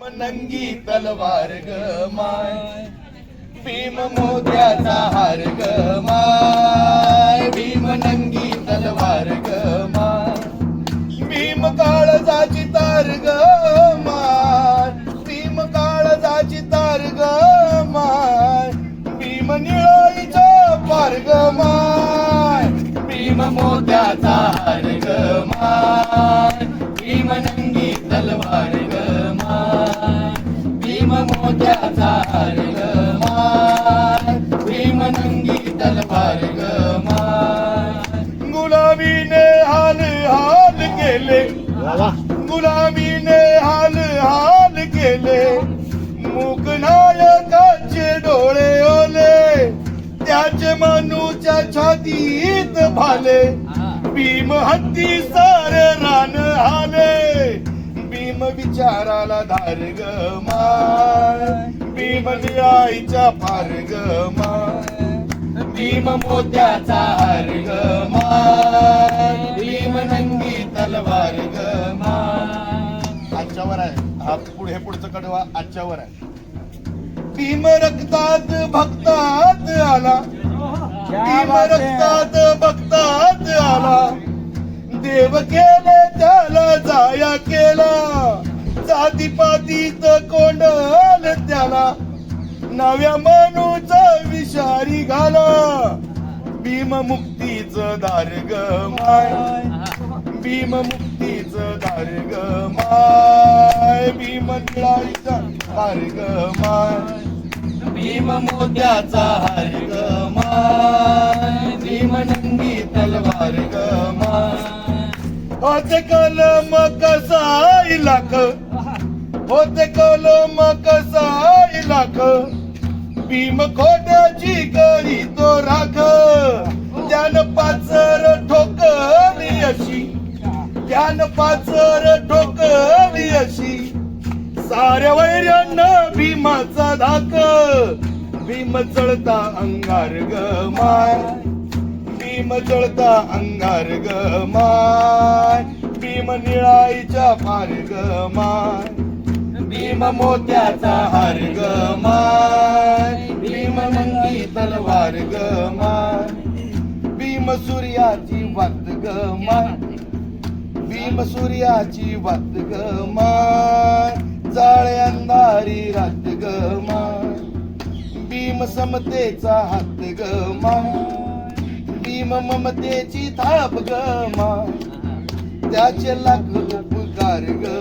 नंगी तलवार ग माय. भीम मोत्याचा हार ग माय. भीम नंगी तलवार ग माय. भीम काळजाची तार ग माय. भीम काळजाची तार ग माय. भीम निळाईचा पार ग माय. भीम मोत्याचा हार ग मोत्याचा हार ग माय भीम नंगी तलवार ग माय गुलाबीने हाल हाल केले. गुलाबीने हाल हाल केले. मुकनायकाचे डोळे ओले. त्याचे मानूच्या छातीत भाले. भीम हत्ती सार रान भीम विचाराला धार ग माय. भीम निळाईच्या पार ग माय. भीम मोत्याचा हार ग माय. भीम नंगी तलवार ग माय. आजच्यावर आहे. हा पुढे हे पुढचं कडवा आजच्यावर आहे. भीम रक्तात भक्तात आला. भीम रक्तात भक्तात आला. देव केले त्याला जाया केला. जातीपातीत कोंडल त्याला. नव्या मनूच विषारी घाला. भीम मुक्तीच दार ग माय. भीम मुक्तीच दार ग माय. भीम निळाईचा हार ग माय. भीम मोत्याचा हार ग माय. भीम नंगी तलवार ग माय. आज कलम कसा इलाक होते कलम कसा लाख? भीम खोट्याची करी तो राख. त्यान पाचर ठोकली अशी. त्यान पाचर ठोकली अशी. साऱ्या वैर्यांना भीमाचा धाक. भीम चढता अंगार ग माय. भीम चळता अंगार ग माय. भीम निळाईच्या ग माय. भीम मोत्याचा हार ग भीम मंगी तलवार ग भीम सूर्याची वात ग भीम सूर्याची वात ग माय जाळे अंधारी रात ग भीम समतेचा हात ग भीम ममतेची थाप ग त्याचे लाख उपकार ग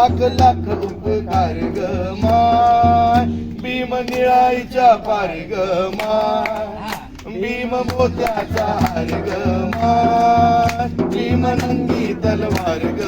लाख लाख उपकार ग माय. भीम निळाईच्या पार ग माय. भीम मोत्याचा हार ग माय. भीम नंगी तलवार ग